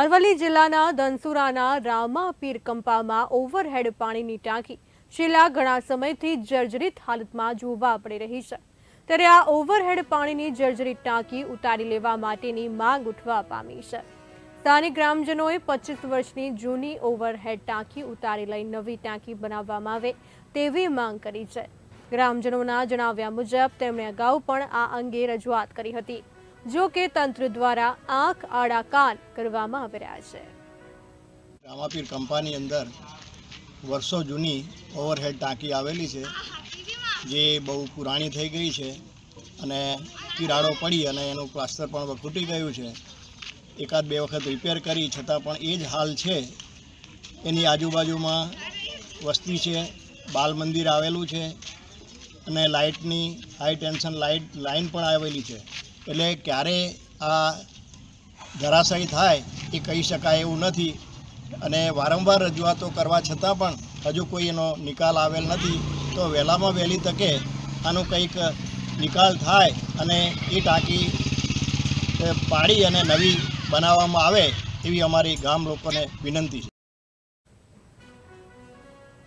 અરવલ્લી જિલ્લાના ધનસુરાના રામા પીરકંપામાં ઓવરહેડ પાણીની ટાંકી છેલ્લા ઘણા સમયથી જર્જરિત હાલતમાં જોવા પડી રહી છે. ત્યારે આ ઓવરહેડ પાણીની જર્જરિત ટાંકી ઉતારી લેવા માટેની માંગ ઉઠવા પામી છે. સ્થાનિક ગ્રામજનોએ પચીસ વર્ષની જૂની ઓવરહેડ ટાંકી ઉતારી લઈ નવી ટાંકી બનાવવામાં આવે તેવી માંગ કરી છે. ગ્રામજનોના જણાવ્યા મુજબ તેમણે અગાઉ પણ આ અંગે રજૂઆત કરી હતી. જો કે તંત્ર દ્વારા આંખ આડા કાન કરવામાં આવી રહ્યા છે. રામાપીર કંપાની અંદર વર્ષો જૂની ઓવરહેડ ટાંકી આવેલી છે, જે બહુ પુરાણી થઈ ગઈ છે અને તિરાડો પડી અને એનું પ્લાસ્ટર પણ તૂટી ગયું છે. એકાદ બે વખત રિપેર કરી, છતાં પણ એ જ હાલ છે. એની આજુબાજુમાં વસ્તી છે, બાલ મંદિર આવેલું છે અને લાઇટની, હાઈ ટેન્શન લાઇટ લાઇન પણ આવેલી છે. એટલે ક્યારે આ ધરાશાયી થાય એ કહી શકાય એવું નથી. અને વારંવાર રજૂઆતો કરવા છતાં પણ હજુ કોઈ એનો નિકાલ આવેલ નથી. તો વહેલામાં વહેલી તકે આનો કંઈક નિકાલ થાય અને એ ટાંકી પાડી અને નવી બનાવવામાં આવે એવી અમારી ગામ લોકોને વિનંતી છે.